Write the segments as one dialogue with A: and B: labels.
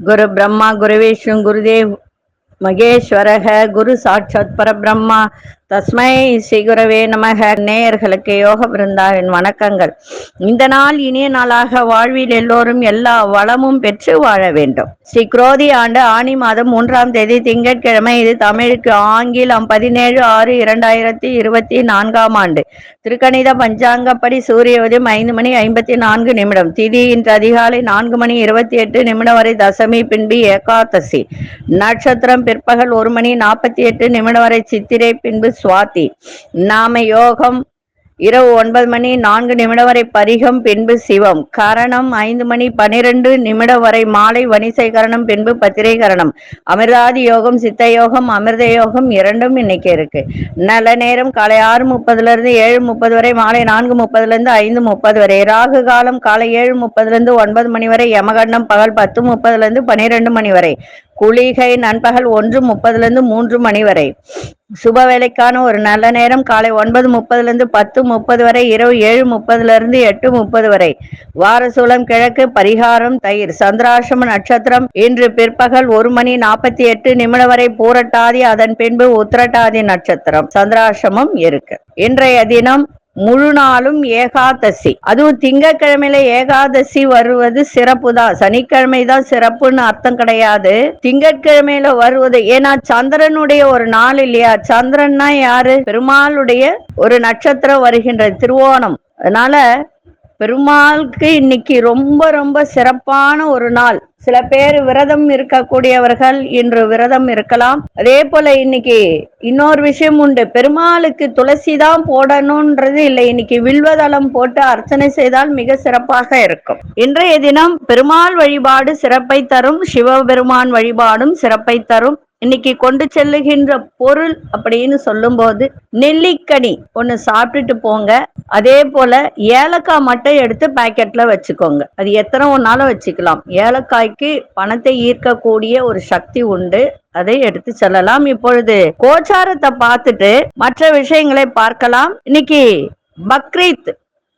A: குரு பிரம்மா குரு விஷ்ணு குருதேவ் மகேஸ்வரக குரு சாட்சாத் பரபிரம்மா தஸ்மை ஸ்ரீ குரவே நமக. நேயர்களுக்கு யோக பிருந்தாவின் வணக்கங்கள். இந்த நாள் இனிய நாளாக வாழ்வில் எல்லோரும் எல்லா வளமும் பெற்று வாழ வேண்டும். ஸ்ரீ குரோதி ஆண்டு ஆணி மாதம் மூன்றாம் தேதி திங்கட்கிழமை இது தமிழுக்கு ஆங்கிலம் பதினேழு ஆறு இரண்டாயிரத்தி இருபத்தி நான்காம் ஆண்டு. திருக்கணித பஞ்சாங்கப்படி சூரிய உதயம் ஐந்து மணி ஐம்பத்தி நான்கு நிமிடம். திதி இன்று அதிகாலை நான்கு மணி இருபத்தி எட்டு நிமிடம் வரை தசமி பின்பு ஏகாதசி. நட்சத்திரம் பிற்பகல் ஒரு மணி நாற்பத்தி எட்டு நிமிடம் வரை சித்திரை பின்பு சுவாதி. நாம யோகம் இரவு ஒன்பது மணி நான்கு நிமிடம் வரை பரிகம் பின்பு சிவம். கரணம் ஐந்து மணி பனிரெண்டு நிமிடம் வரை மாலை வணிசை கரணம் பின்பு பத்திரை கரணம். அமிர்தாதி யோகம் சித்த யோகம் அமிர்த யோகம் இரண்டும் இன்னைக்கு இருக்கு. நல்ல நேரம் காலை ஆறு முப்பதுல இருந்து ஏழு முப்பது வரை மாலை நான்கு முப்பதுல இருந்து ஐந்து முப்பது வரை. ராகு காலம் காலை ஏழு முப்பதுல இருந்து ஒன்பது மணி வரை. யமகண்டம் பகல் பத்து முப்பதுல இருந்து பனிரெண்டு மணி வரை. குளிகை நண்பகல் ஒன்று முப்பதுல இருந்து மூன்று மணி வரை. சுப வேலைக்கான ஒரு நல்ல நேரம் காலை ஒன்பது முப்பதுல இருந்து பத்து முப்பது வரை இரவு ஏழு முப்பதுல இருந்து எட்டு முப்பது வரை. வாரசூலம் கிழக்கு பரிகாரம் தயிர் சந்திராசிரம நட்சத்திரம் இன்று பிற்பகல் ஒரு மணி நாற்பத்தி எட்டு நிமிடம் வரை பூரட்டாதி அதன் பின்பு உத்திரட்டாதி நட்சத்திரம் சந்திராசிரமம் இருக்கு. இன்றைய தினம் முழு நாளும் ஏகாதசி. அதுவும் திங்கக்கிழமையில ஏகாதசி வருவது சிறப்பு தான் சனிக்கிழமை தான் சிறப்புன்னு அர்த்தம் கிடையாது. திங்கட்கிழமையில வருவது ஏன்னா சந்திரனுடைய ஒரு நாள் இல்லையா? சந்திரன்னா யாரு? பெருமாளுடைய ஒரு நட்சத்திரம் வருகின்ற திருவோணம். அதனால பெருமாளுக்கு இன்னைக்கு ரொம்ப ரொம்ப சிறப்பான ஒரு நாள். சில பேர் விரதம் இருக்கக்கூடியவர்கள் இன்று விரதம் இருக்கலாம். அதே போல இன்னைக்கு இன்னொரு விஷயம் உண்டு. பெருமாளுக்கு துளசி தான் போடணும்ன்றது இல்லை. இன்னைக்கு வில்வதளம் போட்டு அர்ச்சனை செய்தால் மிக சிறப்பாக இருக்கும். இன்றைய தினம் பெருமாள் வழிபாடு சிறப்பை தரும் சிவபெருமான் வழிபாடும் சிறப்பை தரும். இன்னைக்கு கொண்டு செல்லுகின்ற பொருள் அப்படின்னு சொல்லும்போது நெல்லிக்கனி ஒன்று சாப்பிட்டுட்டு போங்க. அதே போல ஏலக்காய் மட்டும் எடுத்து பாக்கெட்ல வச்சுக்கோங்க. அது எத்தனை ஒன்னாலும் வச்சுக்கலாம். ஏலக்காய்க்கு பணத்தை ஈர்க்கக்கூடிய ஒரு சக்தி உண்டு. அதை எடுத்து செல்லலாம். இப்பொழுது கோச்சாரத்தை பார்த்துட்டு மற்ற விஷயங்களை பார்க்கலாம். இன்னைக்கு பக்ரீத்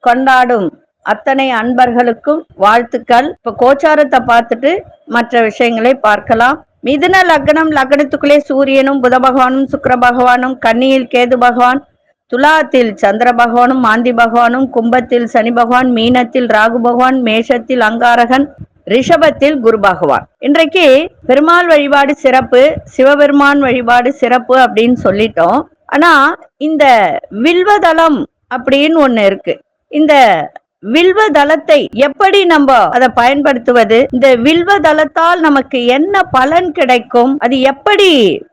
A: கொண்டாடும் அத்தனை அன்பர்களுக்கும் வாழ்த்துக்கள். இப்ப கோச்சாரத்தை பார்த்துட்டு மற்ற விஷயங்களை பார்க்கலாம். மிதுன லக்னம் லக்னத்துக்குள்ளே சூரியனும் புத பகவானும் சுக்கர பகவானும் கன்னியில் கேது பகவான் துலாத்தில் சந்திர பகவானும் மாந்தி பகவானும் கும்பத்தில் சனி பகவான் மீனத்தில் ராகு பகவான் மேஷத்தில் அங்காரகன் ரிஷபத்தில் குரு பகவான். இன்றைக்கு பெருமாள் வழிபாடு சிறப்பு சிவபெருமான் வழிபாடு சிறப்பு அப்படின்னு சொல்லிட்டோம். ஆனா இந்த வில்வதளம் அப்படின்னு ஒண்ணு இருக்கு. இந்த வில்வ தளத்தை எப்படி நம்ம அதை பயன்படுத்துவது? இந்த வில்வ தளத்தால் நமக்கு என்ன பலன் கிடைக்கும்? அது எப்படி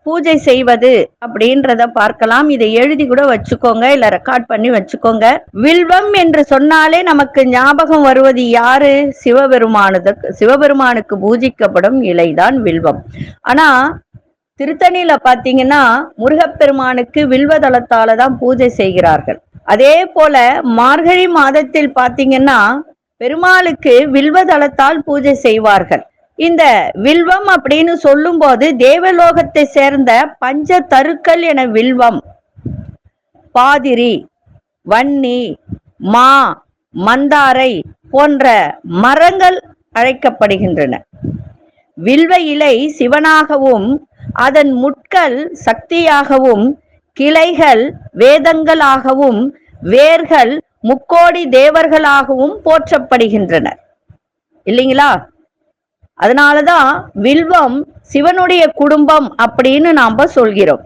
A: பூஜை செய்வது? அப்படின்றத பார்க்கலாம். இதை எழுதி கூட வச்சுக்கோங்க இல்ல ரெக்கார்ட் பண்ணி வச்சுக்கோங்க. வில்வம் என்று சொன்னாலே நமக்கு ஞாபகம் வருவது யாரு? சிவபெருமானதுக்கு சிவபெருமானுக்கு பூஜிக்கப்படும் இலைதான் வில்வம். ஆனா திருத்தணியில பாத்தீங்கன்னா முருகப்பெருமானுக்கு வில்வதளத்தால தான் பூஜை செய்கிறார்கள். அதே போல மார்கழி மாதத்தில் பாத்தீங்கன்னா பெருமாளுக்கு வில்வதளத்தால் பூஜை செய்வார்கள். இந்த வில்வம் அப்படின்னு சொல்லும் போது தேவலோகத்தை சேர்ந்த பஞ்ச தருக்கள் என வில்வம். பாதிரி வன்னி மா மந்தாரை போன்ற மரங்கள் அழைக்கப்படுகின்றன. வில்வ இலை சிவனாகவும் அதன் முட்கள் சக்தியாகவும் கிளைகள் வேதங்களாகவும் வேர்கள் முக்கோடி தேவர்களாகவும் போற்றப்படுகின்றனர் இல்லைங்களா? அதனாலதான் வில்வம் சிவனுடைய குடும்பம் அப்படின்னு நாம சொல்கிறோம்.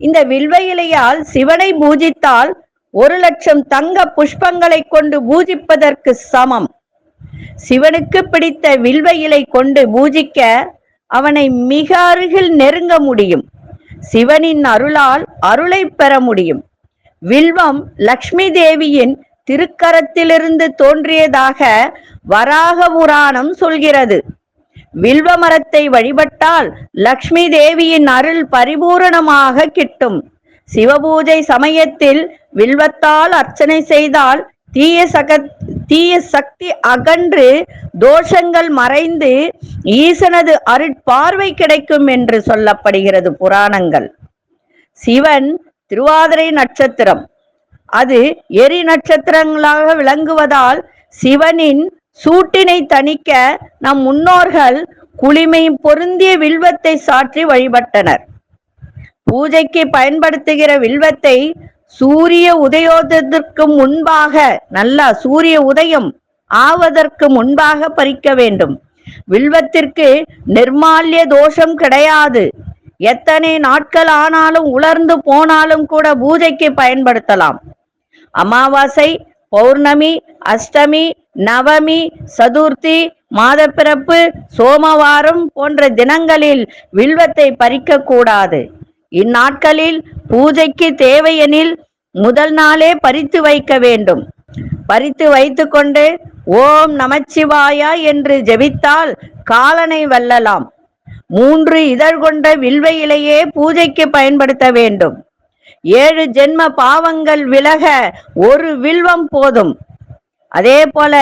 A: இந்த வில்வ இலையால் சிவனை பூஜித்தால் ஒரு லட்சம் தங்க புஷ்பங்களை கொண்டு பூஜிப்பதற்கு சமம். சிவனுக்கு பிடித்த வில்வ இலை கொண்டு பூஜிக்க அவனை மிக அருகில் நெருங்க முடியும். சிவனின் அருளால் அருளை பெற முடியும். வில்வம் லக்ஷ்மி தேவியின் திருக்கரத்திலிருந்து தோன்றியதாக வராக புராணம் சொல்கிறது. வில்வ மரத்தை வழிபட்டால் லக்ஷ்மி தேவியின் அருள் பரிபூரணமாக கிட்டும். சிவபூஜை சமயத்தில் வில்வத்தால் அர்ச்சனை செய்தால் தீய சக தீய சக்தி அகன்று தோஷங்கள் மறைந்து ஈசனது அருட்பார்வை கிடைக்கும் என்று சொல்லப்படுகிறது புராணங்கள். சிவன் திருவாதிரை நட்சத்திரம். அது எரி நட்சத்திரங்களாக விளங்குவதால் சிவனின் சூட்டினை தணிக்க நம் முன்னோர்கள் குளிமை பொருந்திய வில்வத்தை சாற்றி வழிபட்டனர். பூஜைக்கு பயன்படுத்துகிற வில்வத்தை சூரிய உதயோதத்திற்கு முன்பாக நல்லா சூரிய உதயம் ஆவதற்கு முன்பாக பறிக்க வேண்டும். வில்வத்திற்கு நிர்மால்ய தோஷம் கிடையாது. எத்தனை நாட்கள் ஆனாலும் உலர்ந்து போனாலும் கூட பூஜைக்கு பயன்படுத்தலாம். அமாவாசை பௌர்ணமி அஷ்டமி நவமி சதுர்த்தி மாதப்பிறப்பு சோமவாரம் போன்ற தினங்களில் வில்வத்தை பறிக்க கூடாது இந்நாட்களில் பூஜைக்கு தேவையெனில் முதல் நாளே பறித்து வைக்க வேண்டும். பறித்து வைத்துக்கொண்டு ஓம் நமச்சிவாயா என்று ஜெபித்தால் காலனை வெல்லலாம். மூன்று இதழ் கொண்ட வில்வ இலையே பூஜைக்கு பயன்படுத்த வேண்டும். ஏழு ஜென்ம பாவங்கள் விலக ஒரு வில்வம் போதும். அதே போல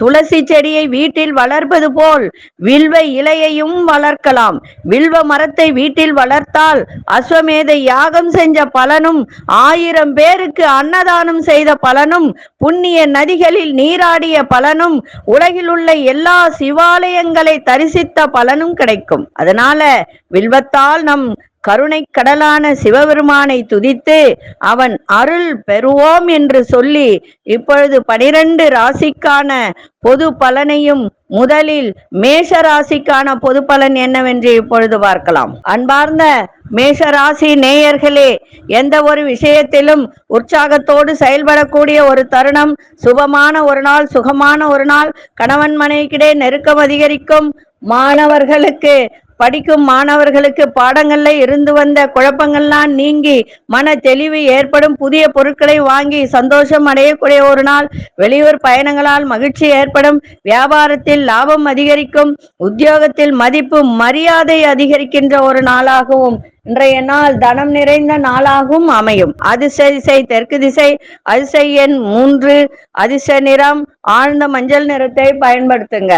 A: துளசி செடியை வீட்டில் வளர்ப்பது போல் வில்வ இலையையும் வளர்க்கலாம். வில்வ மரத்தை வீட்டில் வளர்த்தால் அஸ்வமேத யாகம் செஞ்ச பலனும் ஆயிரம் பேருக்கு அன்னதானம் செய்த பலனும் புண்ணிய நதிகளில் நீராடிய பலனும் உலகில் உள்ள எல்லா சிவாலயங்களை தரிசித்த பலனும் கிடைக்கும். அதனால வில்வத்தால் நம் கருணை கடலான சிவபெருமானை துதித்து அவன் அருள் பெறுவோம் என்று சொல்லி இப்பொழுது பனிரெண்டு ராசிக்கான பொது பலனையும் முதலில் மேஷ ராசிக்கான பொது பலன் என்னவென்று இப்பொழுது பார்க்கலாம். அன்பார்ந்த மேஷ ராசி நேயர்களே எந்த ஒரு விஷயத்திலும் உற்சாகத்தோடு செயல்படக்கூடிய ஒரு தருணம் சுபமான ஒரு நாள் சுகமான ஒரு நாள் கணவன் மனைவிக்கிடையே நெருக்கம் அதிகரிக்கும் மாணவர்களுக்கு படிக்கும் மாணவர்களுக்கு பாடங்கள்ல இருந்து வந்த குழப்பங்கள்லாம் நீங்கி மன தெளிவு ஏற்படும் புதிய பொருட்களை வாங்கி சந்தோஷம் அடையக்கூடிய ஒரு நாள். வெளியூர் பயணங்களால் மகிழ்ச்சி ஏற்படும். வியாபாரத்தில் லாபம் அதிகரிக்கும். உத்தியோகத்தில் மதிப்பு மரியாதை அதிகரிக்கின்ற ஒரு நாளாகவும் இன்றைய நாள் தனம் நிறைந்த நாளாகவும் அமையும். அதிசதிசை திசை தெற்கு திசை அதிசை எண் மூன்று அதிசய நிறம் ஆழ்ந்த மஞ்சள் நிறத்தை பயன்படுத்துங்க.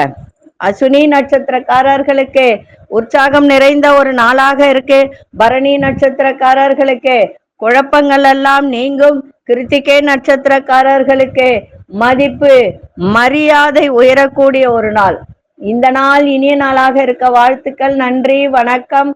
A: அசுனி நட்சத்திரக்காரர்களுக்கு உற்சாகம் நிறைந்த ஒரு நாளாக இருக்கு. பரணி நட்சத்திரக்காரர்களுக்கு குழப்பங்கள் எல்லாம் நீங்கும். கிருத்திகே நட்சத்திரக்காரர்களுக்கு மதிப்பு மரியாதை உயரக்கூடிய ஒரு நாள். இந்த நாள் இனிய நாளாக இருக்க வாழ்த்துக்கள் நன்றி வணக்கம்.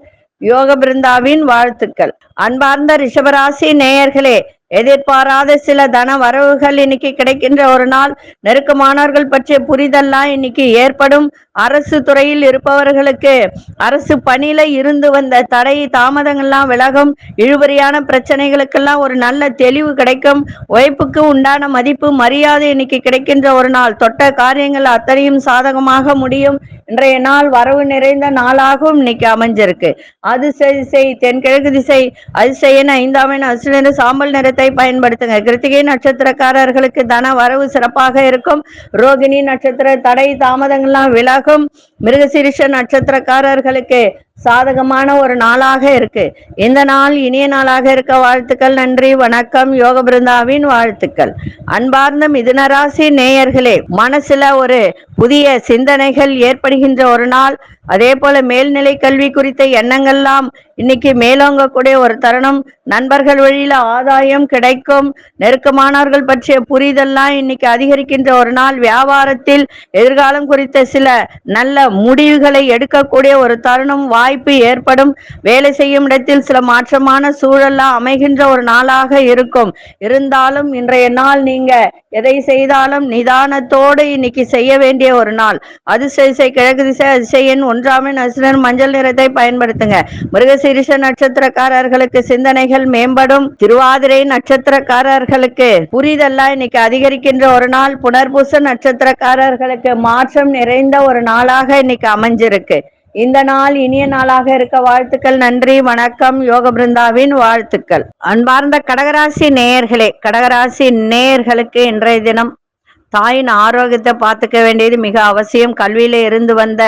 A: யோக பிருந்தாவின் வாழ்த்துக்கள். அன்பார்ந்த ரிஷபராசி நேயர்களே எதிர்பாராத சில தன வரவுகள் இன்னைக்கு கிடைக்கின்ற ஒரு நாள். நெருக்கமானவர்கள் பற்றிய புரிதல்லாம் இன்னைக்கு ஏற்படும். அரசு துறையில் இருப்பவர்களுக்கு அரசு பணியில இருந்து வந்த தடை தாமதங்கள்லாம் விலகும். இழுபறியான பிரச்சனைகளுக்கெல்லாம் ஒரு நல்ல தெளிவு கிடைக்கும். உழைப்புக்கு உண்டான மதிப்பு மரியாதை இன்னைக்கு கிடைக்கின்ற ஒரு நாள். தொட்ட காரியங்கள் அத்தனையும் சாதகமாக முடியும். இன்றைய நாள் வரவு நிறைந்த நாளாகவும் இன்னைக்கு அமைஞ்சிருக்கு. அதிர்ஷ்ட திசை தென்கிழக்கு திசை அதிசயன் ஐந்தாம் எண் சாம்பல் நிறத்தை பயன்படுத்துங்க. கிருத்திகை நட்சத்திரக்காரர்களுக்கு தன வரவு சிறப்பாக இருக்கும். ரோகிணி நட்சத்திர தடை தாமதங்கள்லாம் விலகும். மிருகசிரிஷ நட்சத்திரக்காரர்களுக்கு சாதகமான ஒரு நாளாக இருக்கு. இந்த நாள் இனிய நாளாக இருக்க வாழ்த்துக்கள் நன்றி வணக்கம் யோக பிருந்தாவின் வாழ்த்துக்கள். அன்பார்ந்த மிதுனராசி நேயர்களே மனசுல ஒரு புதிய சிந்தனைகள் ஏற்படுகின்ற ஒரு நாள். அதே போல மேல்நிலை கல்வி குறித்த எண்ணங்கள்லாம் இன்னைக்கு மேலோங்கக்கூடிய ஒரு தருணம். நண்பர்கள் வழியில ஆதாயம் கிடைக்கும். நெருக்கமானவர்கள் பற்றிய புரிதல்லாம் இன்னைக்கு அதிகரிக்கின்ற ஒரு நாள். வியாபாரத்தில் எதிர்காலம் குறித்த சில நல்ல முடிவுகளை எடுக்கக்கூடிய ஒரு தருணம். வாய்ப்பு ஏற்படும். வேலை செய்யும் இடத்தில் சில மாற்றமான சூழல்லாம் அமைகின்ற ஒரு நாளாக இருக்கும். இருந்தாலும் இன்றைய நாள் நீங்க எதை செய்தாலும் நிதானத்தோடு இன்னைக்கு செய்ய வேண்டிய ஒரு நாள். அதிர்ஷ்ட திசை கிழக்கு திசை அதிசயன் ஒன்றாமின் அசுரன் மஞ்சள் நிறத்தை பயன்படுத்துங்க. மிருகசீரிஷ நட்சத்திரக்காரர்களுக்கு சிந்தனைகள் மேம்படும். திருவாதிரை நட்சத்திரக்காரர்களுக்கு புரிதெல்லாம் இன்னைக்கு அதிகரிக்கின்ற ஒரு நாள். புனர்பூச நட்சத்திரக்காரர்களுக்கு மாற்றம் நிறைந்த ஒரு நாளாக இன்னைக்கு அமைஞ்சிருக்கு. இந்த நாள் இனிய நாளாக இருக்க வாழ்த்துக்கள் நன்றி வணக்கம் யோக பிருந்தாவின் வாழ்த்துக்கள். அன்பார்ந்த கடகராசி நேயர்களே கடகராசி நேயர்களுக்கு இன்றைய தினம் தாயின் ஆரோக்கியத்தை பார்த்துக்க வேண்டியது மிக அவசியம். கல்வியில இருந்து வந்த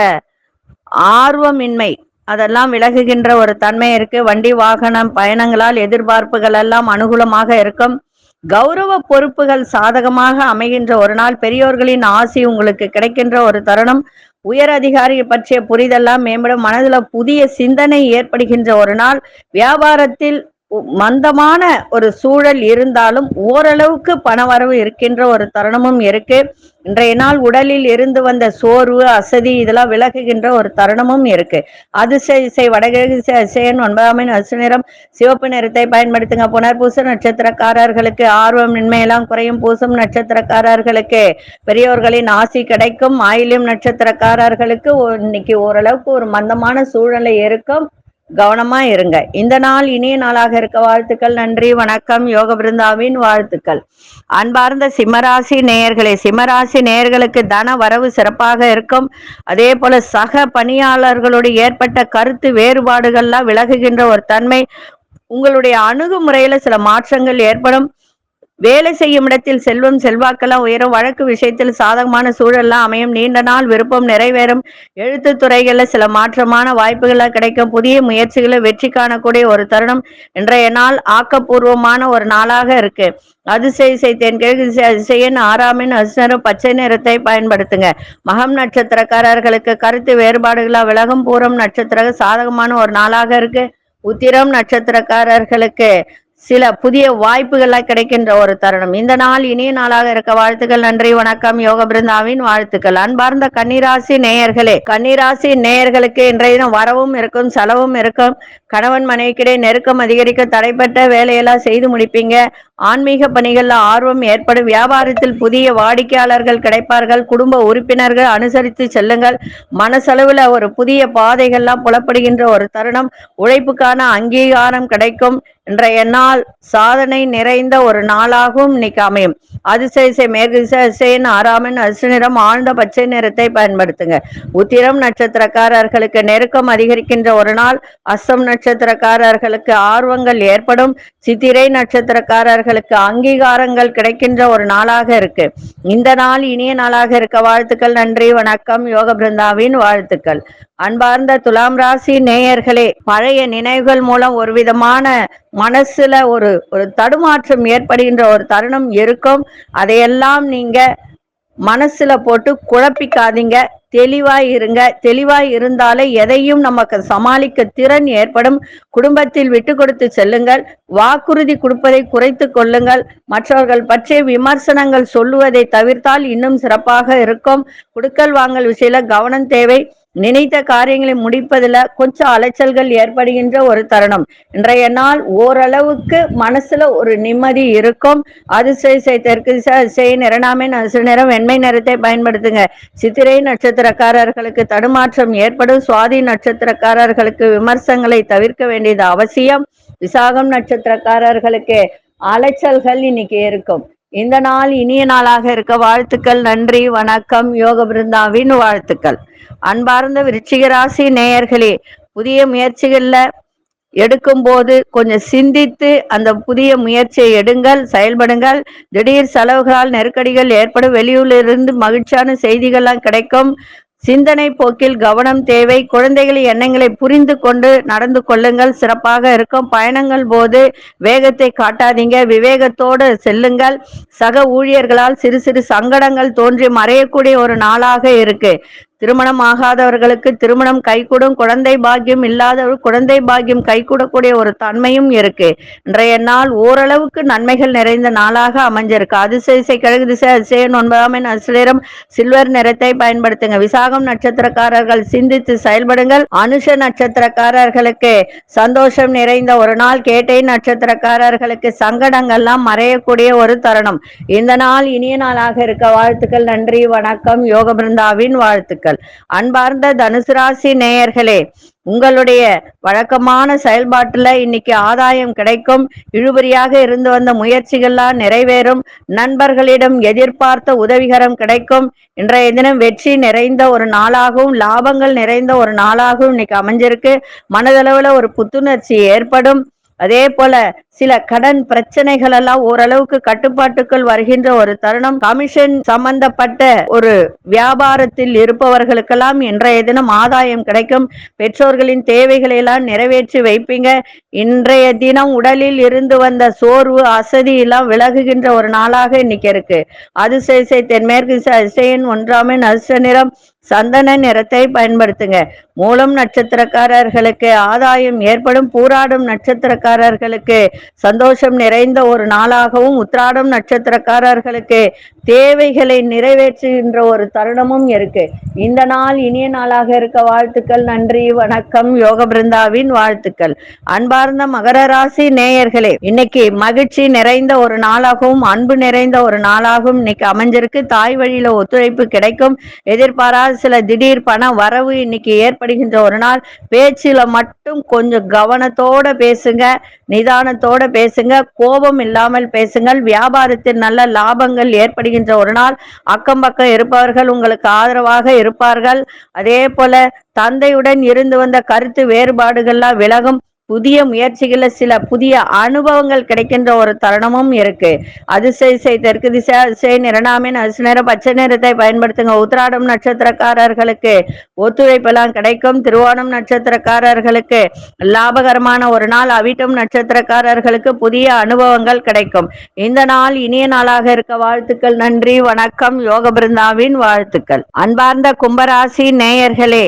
A: ஆர்வமின்மை அதெல்லாம் விலகுகின்ற ஒரு தன்மை இருக்கு. வண்டி வாகனம் பயணங்களால் எதிர்பார்ப்புகள் எல்லாம் அனுகூலமாக இருக்கும். கௌரவ பொறுப்புகள் சாதகமாக அமைகின்ற ஒரு நாள். பெரியோர்களின் ஆசி உங்களுக்கு கிடைக்கின்ற ஒரு தருணம். உயர் அதிகாரி பற்றிய புரிதெல்லாம் மேம்படும். மனதுல புதிய சிந்தனை ஏற்படுகின்ற ஒரு நாள். வியாபாரத்தில் உ- மந்தமான ஒரு சூழல் இருந்தாலும் ஓரளவுக்கு பணவரவு இருக்கின்ற ஒரு தருணமும் இருக்கு. இன்றைய நாள் உடலில் இருந்து வந்த சோர்வு அசதி இதெல்லாம் விலகுகின்ற ஒரு தருணமும் இருக்கு. அதிசய இசை வடகிழக்கு இசையன் அதிசயன் ஒன்பதாமின் அசு நிறம். சிவப்பு நிறத்தை பயன்படுத்துங்க. புனர்பூச நட்சத்திரக்காரர்களுக்கு ஆர்வம் நின்மையெல்லாம் குறையும். பூசம் நட்சத்திரக்காரர்களுக்கு பெரியோர்களின் ஆசி கிடைக்கும். ஆயிலும் நட்சத்திரக்காரர்களுக்கு இன்னைக்கு ஓரளவுக்கு ஒரு மந்தமான சூழ்நிலை இருக்கும். கவனமா இருங்க. இந்த நாள் இனிய நாளாக இருக்க வாழ்த்துக்கள் நன்றி வணக்கம் யோக பிருந்தாவின் வாழ்த்துக்கள். அன்பார்ந்த சிம்மராசி நேயர்களே சிம்மராசி நேயர்களுக்கு தன வரவு சிறப்பாக இருக்கும். அதே போல சக பணியாளர்களோடு ஏற்பட்ட கருத்து வேறுபாடுகள்லாம் விலகுகின்ற ஒரு தன்மை உங்களுடைய அணுகுமுறையில சில மாற்றங்கள் ஏற்படும். வேலை செய்யும் இடத்தில் செல்வம் செல்வாக்கெல்லாம் உயரும். வழக்கு விஷயத்தில் சாதகமான சூழல்லாம் அமையும். நீண்ட நாள் விருப்பம் நிறைவேறும். எழுத்து துறைகள்ல சில மாற்றமான வாய்ப்புகள்லாம் கிடைக்கும். புதிய முயற்சிகளை வெற்றி காணக்கூடிய ஒரு தருணம் இன்றைய நாள் ஆக்கப்பூர்வமான ஒரு நாளாக இருக்கு. அதிசய இசை தென்கிழக்கு திசை அதிசயன் ஆறாமின் அசுனரும் பச்சை நிறத்தை பயன்படுத்துங்க. மகம் நட்சத்திரக்காரர்களுக்கு கருத்து வேறுபாடுகளா? விலகும் பூரம் நட்சத்திர சாதகமான ஒரு நாளாக இருக்கு. உத்திரம் நட்சத்திரக்காரர்களுக்கு சில புதிய வாய்ப்புகள்லாம் கிடைக்கின்ற ஒரு தருணம். இந்த நாள் இனிய நாளாக இருக்க வாழ்த்துக்கள் நன்றி வணக்கம். யோக பிருந்தாவின் வாழ்த்துக்கள். அன்பார்ந்த கன்னிராசி நேயர்களே கன்னிராசி நேயர்களுக்கு இன்றைய தினம் வரவும் இருக்கும் செலவும் இருக்கும். கணவன் மனைவிக்கிடையே நெருக்கம் அதிகரிக்க தடைப்பட்ட வேலையெல்லாம் செய்து முடிப்பீங்க. ஆன்மீக பணிகளில் ஆர்வம் ஏற்படும் வியாபாரத்தில் புதிய வாடிக்கையாளர்கள் கிடைப்பார்கள். குடும்ப உறுப்பினர்கள் அனுசரித்து செல்லுங்கள். மனசளவில் ஒரு புதிய பாதைகள்லாம் புலப்படுகின்ற ஒரு தருணம். உழைப்புக்கான அங்கீகாரம் கிடைக்கும். இன்றைய நாள் சாதனை நிறைந்த ஒரு நாளாகவும் இன்னைக்கு அமையும். அதிசயசை மேற்கு திசையின் ஆறாமின் அரிசி நிறம் ஆழ்ந்த பச்சை நிறத்தை பயன்படுத்துங்க. உத்திரம் நட்சத்திரக்காரர்களுக்கு நெருக்கம் அதிகரிக்கின்ற ஒரு நாள். அஸ்தம் நட்சத்திரக்காரர்களுக்கு ஆர்வங்கள் ஏற்படும். சித்திரை நட்சத்திரக்காரர்கள் அவர்களுக்கு அங்கீகாரங்கள் கிடைக்கின்ற ஒரு நாளாக இருக்கு. இந்த நாள் இனிய நாளாக இருக்க வாழ்த்துக்கள் நன்றி வணக்கம் யோக பிருந்தாவின் வாழ்த்துக்கள். அன்பார்ந்த துலாம் ராசி நேயர்களே பழைய நினைவுகள் மூலம் ஒரு விதமான மனசுல ஒரு ஒரு தடுமாற்றம் ஏற்படுகின்ற ஒரு தருணம் இருக்கும். அதையெல்லாம் நீங்க மனசுல போட்டு குழப்பிக்காதீங்க. தெளிவாய் இருங்க தெளிவாய் இருந்தாலே எதையும் நமக்கு சமாளிக்க திறன் ஏற்படும். குடும்பத்தில் விட்டு கொடுத்து செல்லுங்கள். வாக்குறுதி கொடுப்பதை குறைத்து கொள்ளுங்கள். மற்றவர்கள் பற்றிய விமர்சனங்கள் சொல்லுவதை தவிர்த்தால் இன்னும் சிறப்பாக இருக்கும். குடுக்கல் வாங்கல் விஷயத்துல கவனம் தேவை. நினைத்த காரியங்களை முடிப்பதுல கொஞ்சம் அலைச்சல்கள் ஏற்படுகின்ற ஒரு தருணம். இன்றைய நாள் ஓரளவுக்கு மனசுல ஒரு நிம்மதி இருக்கும். அதிசய தெற்கு திசை நிறனாமே சில நிறம் வெண்மை நிறத்தை பயன்படுத்துங்க. சித்திரை நட்சத்திரக்காரர்களுக்கு தடுமாற்றம் ஏற்படும். சுவாதி நட்சத்திரக்காரர்களுக்கு விமர்சனங்களை தவிர்க்க வேண்டியது அவசியம். விசாகம் நட்சத்திரக்காரர்களுக்கு அலைச்சல்கள் இன்னைக்கு இருக்கும். இந்த நாள் இனிய நாளாக இருக்க. வாழ்த்துக்கள் நன்றி வணக்கம். யோக பிருந்தாவின் வாழ்த்துக்கள். அன்பார்ந்த விருச்சிகராசி நேயர்களே புதிய முயற்சிகள்ல எடுக்கும்போது கொஞ்சம் சிந்தித்து அந்த புதிய முயற்சியை எடுங்கள் செயல்படுங்கள். திடீர் செலவுகளால் நெருக்கடிகள் ஏற்படும். வெளியூரிலிருந்து மகிழ்ச்சியான செய்திகள்லாம் கிடைக்கும். சிந்தனை போக்கில் கவனம் தேவை. குழந்தைகளின் எண்ணங்களை புரிந்து கொண்டு நடந்து கொள்ளுங்கள். சிறப்பாக இருக்கும். பயணங்கள் போது வேகத்தை காட்டாதீங்க. விவேகத்தோடு செல்லுங்கள். சக ஊழியர்களால் சிறு சிறு சங்கடங்கள் தோன்றி மறையக்கூடிய ஒரு நாளாக இருக்கு. திருமணம் ஆகாதவர்களுக்கு திருமணம் கைகூடும் குழந்தை பாக்கியம் இல்லாதவர் குழந்தை பாக்கியம் கைகூடக்கூடிய ஒரு தன்மையும் இருக்கு. இன்றைய நாள் ஓரளவுக்கு நன்மைகள் நிறைந்த நாளாக அமைஞ்சிருக்கு. அதிசய கிழக்கு திசை அதிசயன் ஒன்பதாம் எண் சில்வர் நிறத்தை பயன்படுத்துங்க. விசாகம் நட்சத்திரக்காரர்கள் சிந்தித்து செயல்படுங்கள். அனுஷ நட்சத்திரக்காரர்களுக்கு சந்தோஷம் நிறைந்த ஒரு நாள். கேட்டை நட்சத்திரக்காரர்களுக்கு சங்கடங்கள்லாம் மறையக்கூடிய ஒரு தருணம். இந்த நாள் இனிய நாளாக இருக்க. வாழ்த்துக்கள் நன்றி வணக்கம். யோக பிருந்தாவின் வாழ்த்துக்கள். அன்பார்ந்த தனுசு ராசி நேயர்களே உங்களுடைய வழக்கமான செயல்பாட்டுல இன்னைக்கு ஆதாயம் கிடைக்கும். இழுபறியாக இருந்து வந்த முயற்சிகள்லாம் நிறைவேறும். நண்பர்களிடம் எதிர்பார்த்த உதவிகரம் கிடைக்கும். இன்றைய தினம் வெற்றி நிறைந்த ஒரு நாளாகவும் லாபங்கள் நிறைந்த ஒரு நாளாகவும் இன்னைக்கு அமைஞ்சிருக்கு. மனதளவுல ஒரு புத்துணர்ச்சி ஏற்படும். அதே போல சில கடன் பிரச்சனைகள் எல்லாம் ஓரளவுக்கு கட்டுப்பாட்டுக்குள் வருகின்ற ஒரு தருணம். கமிஷன் சம்பந்தப்பட்ட ஒரு வியாபாரத்தில் இருப்பவர்களுக்கெல்லாம் இன்றைய தினம் ஆதாயம் கிடைக்கும். பெற்றோர்களின் தேவைகளை எல்லாம் நிறைவேற்றி வைப்பீங்க. இன்றைய தினம் உடலில் இருந்து வந்த சோர்வு அசதி எல்லாம் விலகுகின்ற ஒரு நாளாக இன்னைக்கு இருக்கு. அதிசயசை தென்மேற்கு அதிசயன் ஒன்றாமின் அதிர்ஷ்ட நிறம் சந்தன நிறத்தை பயன்படுத்துங்க. மூலம் நட்சத்திரக்காரர்களுக்கு ஆதாயம் ஏற்படும். பூராடும் நட்சத்திரக்காரர்களுக்கு சந்தோஷம் நிறைந்த ஒரு நாளாகவும் உத்ராடம் நட்சத்திரக்காரர்களுக்கு தேவைகளை நிறைவேற்றுகின்ற ஒரு தருணமும் இருக்கு. இந்த நாள் இனிய நாளாக இருக்க வாழ்த்துக்கள் நன்றி வணக்கம் யோக பிருந்தாவின் வாழ்த்துக்கள். அன்பார்ந்த மகர ராசி நேயர்களே இன்னைக்கு மகிழ்ச்சி நிறைந்த ஒரு நாளாகவும் அன்பு நிறைந்த ஒரு நாளாகவும் இன்னைக்கு அமைஞ்சிருக்கு. தாய் வழியில ஒத்துழைப்பு கிடைக்கும். எதிர்பாராத சில திடீர் பண வரவு இன்னைக்கு ஏற்படுகின்ற ஒரு நாள். பேச்சில மட்டும் கொஞ்சம் கவனத்தோட பேசுங்க. நிதானத்தோட பேசுங்க. கோபம் இல்லாமல் பேசுங்கள். வியாபாரத்தில் நல்ல லாபங்கள் ஏற்படுகின்ற ஒரு நாள் அக்கம் பக்கம் இருப்பவர்கள் உங்களுக்கு ஆதரவாக இருப்பார்கள். அதே போல தந்தையுடன் இருந்து வந்த கருத்து வேறுபாடுகள்லாம் விலகும். புதிய முயற்சிகள சில புதிய அனுபவங்கள் கிடைக்கின்ற ஒரு தருணமும் இருக்கு. அதிசய தெற்கு திசை செய் நிறனாமின் அரிசி நேரம் பச்சை நிறத்தை பயன்படுத்துங்க. உத்திராடம் நட்சத்திரக்காரர்களுக்கு ஒத்துழைப்பெல்லாம் கிடைக்கும். திருவோணம் நட்சத்திரக்காரர்களுக்கு லாபகரமான ஒரு நாள். அவிட்டம் நட்சத்திரக்காரர்களுக்கு புதிய அனுபவங்கள் கிடைக்கும். இந்த நாள் இனிய நாளாக இருக்க வாழ்த்துக்கள். நன்றி வணக்கம். யோக பிருந்தாவின் வாழ்த்துக்கள். அன்பார்ந்த கும்பராசி நேயர்களே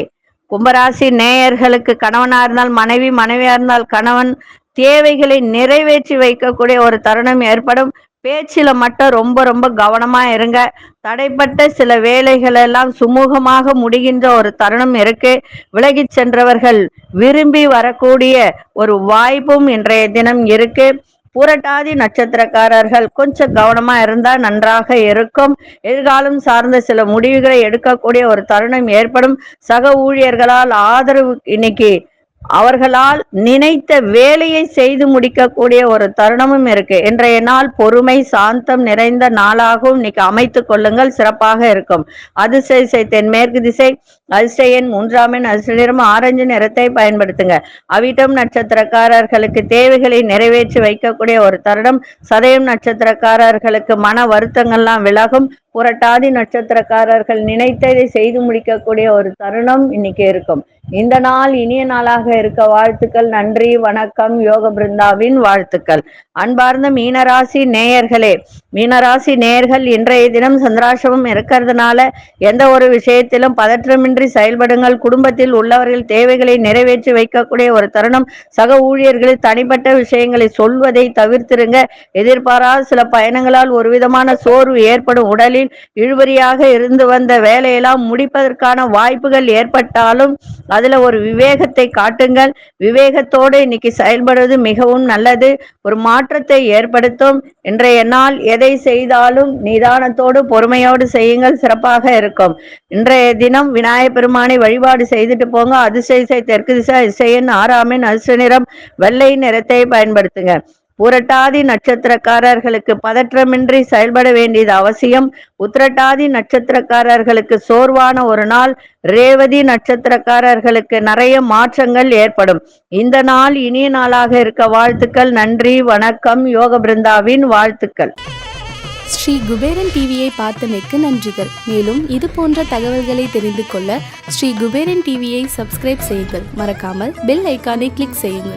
A: கும்பராசி நேயர்களுக்கு கணவனா இருந்தால் மனைவி மனைவியா இருந்தால் கணவன் தேவைகளை நிறைவேற்றி வைக்கக்கூடிய ஒரு தருணம் ஏற்படும். பேச்சில மட்டும் ரொம்ப ரொம்ப கவனமா இருங்க. தடைப்பட்ட சில வேலைகள் எல்லாம் சுமூகமாக முடிகின்ற ஒரு தருணம் இருக்கு. விலகி சென்றவர்கள் விரும்பி வரக்கூடிய ஒரு வாய்ப்பும் இன்றைய தினம் இருக்கு. புரட்டாதி நட்சத்திரக்காரர்கள் கொஞ்சம் கவனமா இருந்தா நன்றாக இருக்கும். எதிர்காலம் சார்ந்த சில முடிவுகளை எடுக்கக்கூடிய ஒரு தருணம் ஏற்படும். சக ஊழியர்களால் ஆதரவு இன்னைக்கு அவர்களால் நினைத்த வேலையை செய்து முடிக்கக்கூடிய ஒரு தருணமும் இருக்கு. இன்றைய நாள் பொறுமை சாந்தம் நிறைந்த நாளாகவும் இன்னைக்கு அமைத்துக் கொள்ளுங்கள். சிறப்பாக இருக்கும். அதிசய தென்மேற்கு திசை அதிசயன் மூன்றாமின் அதிர்ஷ்ட ஆரஞ்சு நிறத்தை பயன்படுத்துங்க. அவிட்டம் நட்சத்திரக்காரர்களுக்கு தேவைகளை நிறைவேற்றி வைக்கக்கூடிய ஒரு தருணம். சதயம் நட்சத்திரக்காரர்களுக்கு மன வருத்தங்கள்லாம் விலகும். புரட்டாதி நட்சத்திரக்காரர்கள் நினைத்ததை செய்து முடிக்கக்கூடிய ஒரு தருணம் இன்னைக்கு இருக்கும். இந்த நாள் இனிய நாளாக இருக்க வாழ்த்துக்கள் நன்றி வணக்கம் யோக பிருந்தாவின் வாழ்த்துக்கள். அன்பார்ந்த மீனராசி நேயர்களே மீனராசி நேயர்கள் இன்றைய தினம் சந்திராசிரமம் இருக்கிறதுனால எந்த ஒரு விஷயத்திலும் பதற்றமின்றி செயல்படுங்கள். குடும்பத்தில் உள்ளவர்கள் தேவைகளை நிறைவேற்றி வைக்கக்கூடிய ஒரு தருணம். சக ஊழியர்களில் தனிப்பட்ட விஷயங்களை சொல்வதை தவிர்த்திருங்க. எதிர்பாராத சில பயணங்களால் ஒரு விதமான சோர்வு ஏற்படும். உடலில் இழுபறியாக இருந்து வந்த வேலையெல்லாம் முடிப்பதற்கான வாய்ப்புகள் ஏற்பட்டாலும் அதுல ஒரு விவேகத்தை காட்டுங்கள். விவேகத்தோடு இன்னைக்கு செயல்படுவது மிகவும் நல்லது. ஒரு மாற்றத்தை ஏற்படுத்தும். இன்றைய நாள் எதை செய்தாலும் நிதானத்தோடு பொறுமையோடு செய்யுங்கள். சிறப்பாக இருக்கும். இன்றைய தினம் விநாயகப் பெருமானை வழிபாடு செய்துட்டு போங்க. அதிசய தெற்கு திசை இசையின் ஆறாமின் அதிர்ஷ்ட நிறம் வெள்ளை நிறத்தை பயன்படுத்துங்க. புரட்டாதி நட்சத்திரக்காரர்களுக்கு பதற்றமின்றி செயல்பட வேண்டியது அவசியம். உத்திரட்டாதி நட்சத்திரக்காரர்களுக்கு சோர்வான ஒரு நாள். ரேவதி நட்சத்திரக்காரர்களுக்கு நிறைய மாற்றங்கள் ஏற்படும். இந்த நாள் இனிய நாளாக இருக்க வாழ்த்துக்கள். நன்றி வணக்கம். யோக பிருந்தாவின் வாழ்த்துக்கள்.
B: ஸ்ரீ குபேரன் டிவியை பார்த்தமைக்கு நன்றிகள். மேலும் இது போன்ற தகவல்களை தெரிந்து கொள்ள ஸ்ரீ குபேரன் டிவியை சப்ஸ்கிரைப் செய்யுங்கள். மறக்காமல் பெல் ஐக்கானை கிளிக் செய்யுங்கள்.